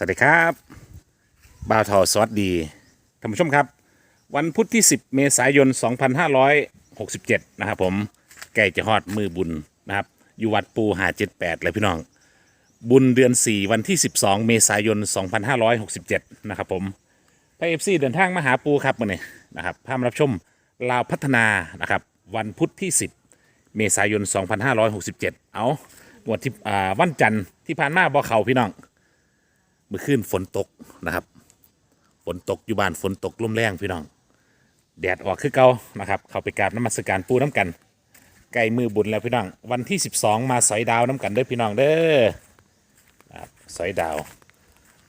สวัสดีครับบ่าวทอสวัสดีท่านผู้ชมครับ วันพุธที่ 10 เมษายน 2567 นะครับผมใกล้จะฮอดมือบุญนะครับ อยู่วัดปูหา78เลยพี่น้อง บุญเดือน 4 วันที่ 12 เมษายน 2567 นะครับผมไปเอฟซีเดินทางมาหาปูครับมื่อนี้นะครับพามรับชมลาวพัฒนานะครับ วันพุธที่ 10 เมษายน 2567 เอาวันที่อ่าวันจันทร์ที่ผ่านมาบ่เขาพี่น้อง เมื่อคืนฝนตกนะครับ ฝนตกอยู่บ้านฝนตกลมแรงพี่น้อง แดดออกคือเก่านะครับ เขาไปกราบน้ำมัสการปูน้ำกันใกล้มือบุญแล้วพี่น้อง วันที่ 12 มาสอยดาวน้ำกันเด้อพี่น้องเด้อครับสอยดาว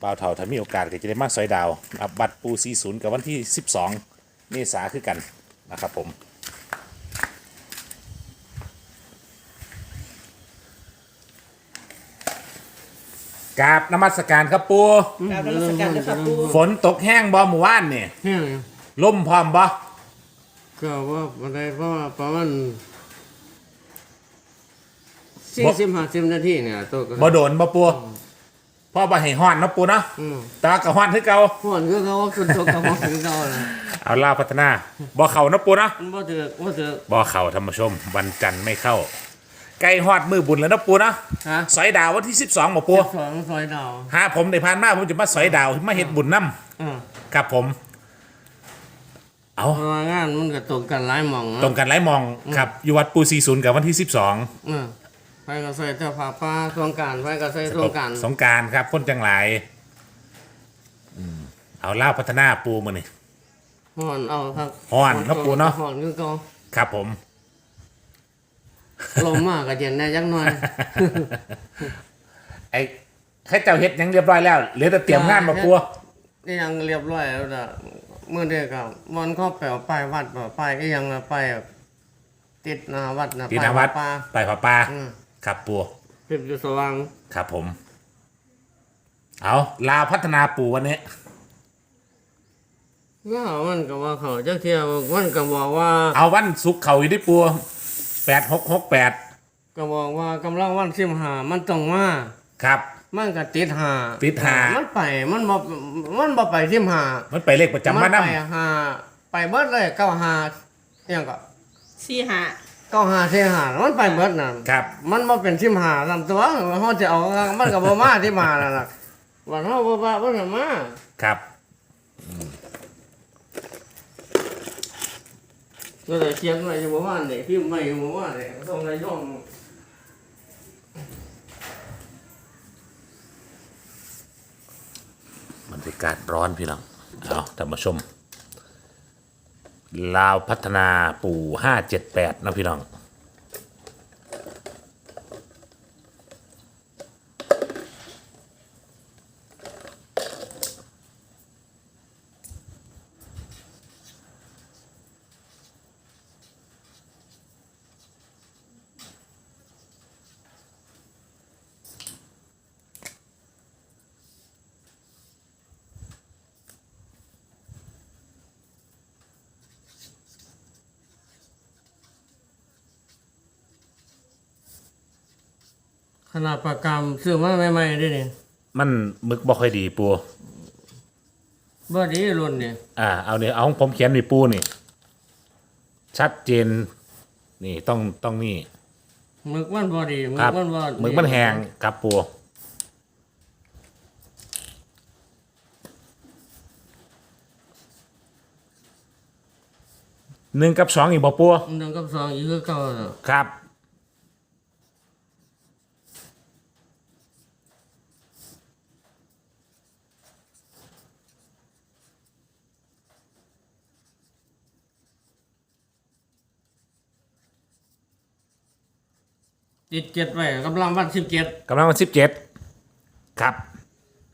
บ่าวเท่าถ้ามีโอกาสก็จะได้มาสอยดาวนะครับบัตรปู40 กับวันที่ 12เมษาคือกันนะครับผม กราบนมัสการครับปูกราบนมัสการนะครับปูฝนตกแห้งบ่หมู่บ้านนี่แห้งล่มพร้อมบ่ก็ว่าอะไรเพราะว่าประมาณสี่สิบห้าสิบนาทีเนี่ยตัวก็บ่โดนบ่ปูพ่อบ่ให้ฮ้อนเนาะปูเนาะอืมแตาก็ฮ้อนคือเก่าห่อนก็เขาว่าคุณตัวกับว่าถึงเขาเลยเอาล่าพัฒนาบ่เข้าเนาะปูเนาะมันบ่ถือบ่ถือบ่เข้าท่านผู้ชม วันจันทร์ไม่เข้า ใกล้ฮอดมือบุญแล้วเนาะปูเนาะฮะสอยดาววันที่ 12บ่ปูสองซอยดาวหาผมได้ผ่านมาผมจะมาสอยดาวมาเฮ็ดบุญนํอ่าครับผม เอาเพราะว่างานมันก็ตกกันหลายหม่องตรงกันหลายมองครับอยู่วัดปู40กับวันที่ 12อ่าไปก็ใส่เสื้อผ้าป้าสงกรารไปก็ใส่สงกรารสงกรารครับคนจังหลายอืมเอาล่าพัฒนาปูมื้อนี่ ห่อนเอาครับฮ้อนเนาะปู่เนาะ ห่อนคือเก่าครับผม ลมมากก็เย็นได้จักหน่อย ไอ้แค่เจ้าเฮ็ดหยังเรียบร้อยแล้วเหลือแต่เตรียมงานมาปัวนี่ยังเรียบร้อยแล้วนะเมื่อเด็กกับมันเข้าแปลป้ายวัดป่ะป้ายก็ยังนะป้ายติดหนาวัดนะตีนาวัดป้ายไปผาปลาอืมครับปัวพิบอยู่สว่างครับผม เอาลาวพัฒนาปูวันนี้ ก็มันก็ว่าเขาเจ้าเที่ยวมันก็บอกว่า เอาวันศุกร์เขาอยู่ที่ปัว แปดหกหกแปดก็บอกว่ากำลังวันสิมหามันต้องมาครับ มันก็ติดหาติดหามันไปมันบ่มันบ่ไปสิมหามันไปเลขประจำมัมานไปนำหาไปเบิดเลยเก้าหาอยังก็สี่หาเก้าหาเสียหามันไปเบิดน่ะครับ มันมาเป็นสิมหาลำตัวเขาจะเอามันกับบ่มาที่มานั่นล่ะวันเขาบ่ว่าบ่ได้มาครับ ก็เลยเชียนไว้อยู่บ่ว่านี่พิมพ์ไว้อยู่บ่ว่านี่ส่งในย่องบรรยากาศร้อนพี่น้องเอาท่านผู้ชม ลาวพัฒนาปู่ห้าเจ็ดแปดนะพี่น้อง ขนาดประกามซื้อมาใหม่ๆเด้นี่มันมึกบ่ค่อยดีปูบ่ดีรุ่นนี่อ่าเอาเนี่ยเอาของผมเขียนนี่ปูนี่ ชัดเจน นี่ต้องต้องนี่หมึกมันบ่ดีหมึครักบมันบ่มึกมันแหงครับปูหนึ่งกับสองอีกบ่ปูหนึ่งกับสองอีกคือเก่าน่ะครับ ติดเจ็ดไว้กำลังวันสิบเจ็ดกำลังวันสิบเจ็ดครับ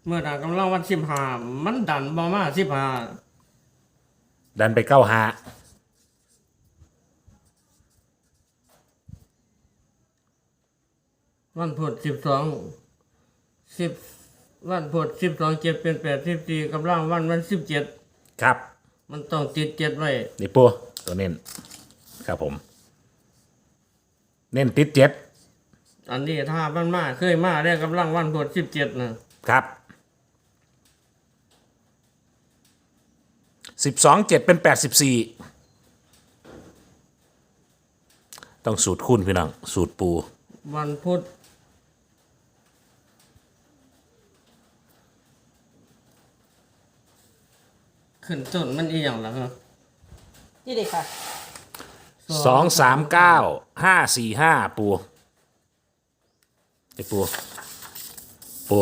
เมื่อใดกำลังวันสิบห้ามันดันบ่มาสิบห้าดันไปเก้าหาวันพุธสิบสองสิบวันพุธสิบสองเจ็ดเป็นแปดสิบสี่กำลังวันวันสิบเจ็ดครับ มันต้องติดเจ็ดไว้นี่ปูตัวเน้นครับผม เน้นติดเจ็ด อันนี้ถ้ามันมาเคยมาได้กำลังวันพุธสิบเจ็ดนะครับสิบสองเจ็ดเป็นแปดสิบสี่ต้องสูตรคุณพี่น้งสูตรปู วันพุธขึ้นต้นมันอีอย่างละครับนี่เด็ค่ะสองสามเก้าห้าสี่ห้าปู ไอ้ปู ปู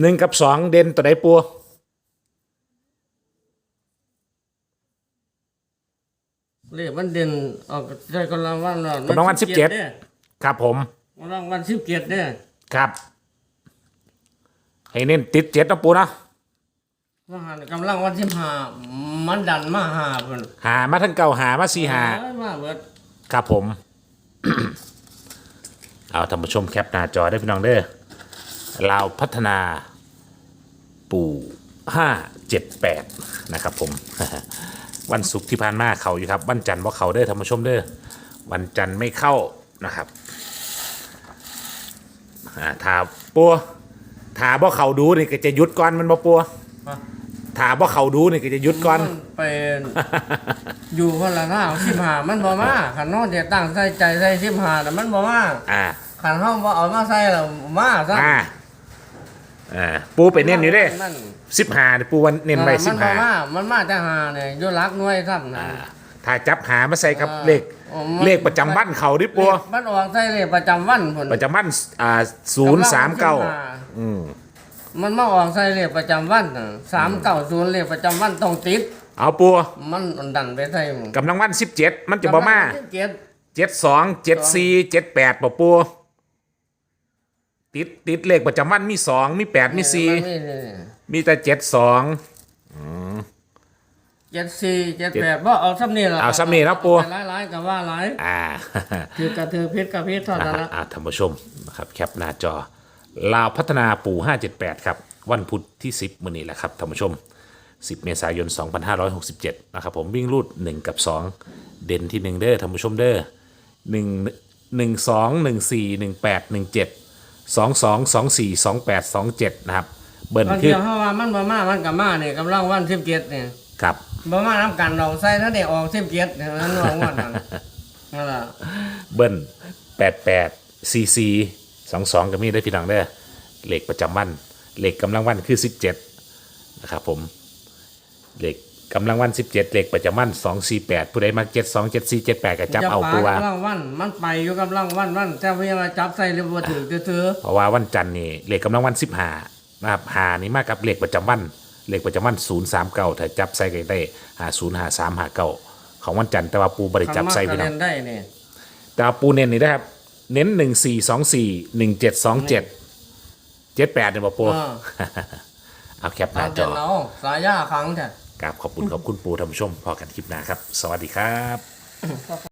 หนึ่งกับสองเด่นตัวไหนปู เลขมันเด่นออกได้กำลังวันละกำลังวันสิบเจ็ดด้ครับผมกำลังวันสิบเจ็ดเนี่ยครับ ให้เน้นติดเจ็ดนะปูนะว่าหันกำลังวันสิบห้ามันดันมาหาเพิ่นหามาทั้งเก่าหามาสี่หาเอ้ยมาเบิดครับผม เอาท่านผู้ชมแคปหน้าจอได้พี่น้องเด้อลาวพัฒนาปู่ห้าเจ็ดแปดนะครับผม วันศุกร์ที่ผ่านมาเขาอยู่ครับ วันจันทร์ว่าเขาเด้อท่านผู้ชมเด้อวันจันทร์ไม่เข้านะครับอ่าถาปัวถาบ่เขาดูนี่ก็จะหยุดก่อนมันบ่ปัวถาบ่เขาดูนี่ก็จะหยุดก่อน มันไปอยู่คนละทางสิบห้ามันบ่มาขันนอนจะตั้งใจใจใส่สิบห้าแต่ะมันบ่มาอ่าขันห้องบ่เอามาใส่แล้วมาซะอ่า อ่าปูไปเน้นอยู่เด้มันสิบหาปูวันเน้นไว้สิมับบ่หามามันมาแต่หาเนี่ยอยู่รักหน่วยซ้ำนะถ้าจับหามาใส่กับอ่าเลขอ๋อมันเลขประจำวันเขาดิปัวมันออกใส่เลขประจำวันพุ่นประจำวันอ่าศูนย์สามเก้าอืมมันมาออกใส่เลขประจำวันสามเก้าศูนย์เลขประจำวันต้องติด เอาปัวมันดันไปใส่หมู่กำลังวันสิบเจ็ดมันจะบ่มาเจ็ดเจ็ดสองเจ็ดสี่เจ็ดแปดปะปัว ติดติดเลขประจำวันมีสองมีแปดมีสี่มันนี่มีแต่เจ็ดสองเจ็ดสี่เจ็ดแปดว่าเอาซ้ำนี่ละเอาซ้ำนี่นะปู่หลายหลายๆกับว่าหลายอ่าถือกระถือพิษกับพิษเท่าอ่านั้นละอ่าท่านผู้ชมนะครับแคปหน้าจอลาวพัฒนาปู่578ครับ วันพุธที่10มื้อนี้แหละครับท่านผู้ชม10เมษายน2567นะครับผมวิ่งรูด1กับ2เด่นที่1เด้อท่านผู้ชมเด้อ1 1 2 1 4 1 8 1 7 2 2 2 4 2 8 2 7นะครับ เบิ้ลบางคืทีอเขาว่ามันบ่มามันกับมาเนี่ยกำลังวันสิบเจ็ดเนี่ยครับบ่มาน้ำกันเราใส่ถ้าได้ออกสิบเจ็ดเนี่ยนั่นว่าว่านั่นนั่นล่ะเบิ้ล88 CC 22ก็มีได้พี่น้องเด้อเลขประจำวันเลขกำลังวันคือ17นะครับผมเลข กำลังวัน 17เลขประจำวัน248 ผู้ใดมา72 74 78ก็จับเอาตัว กำลังวัน มันไปอยู่กำลังวันวันแต่เวลาจับใส่เรียกว่าถือถือเพราะว่าวันจันทร์นี่เลขกำลังวัน15นะครับหานี่มากับเลขประจำวันเลขประจำวัน039ถ้าจับใส่ก็ได้50 53 59ของวันจันทร์แต่ว่าปูบริจับใส่ไปพี่น้เล่องนได้เนี่ยแต่ว่าปูเน้นนี่นะครับ เน้น1424 1727 78เนี่ยบ่ปูอ่าเอาแคปหตาน้ามจเจอนเอาสายยาขังจ้ะ กราบขอบคุณขอบคุณปูท่านผู้ชมพอกันคลิปหน้าครับ สวัสดีครับ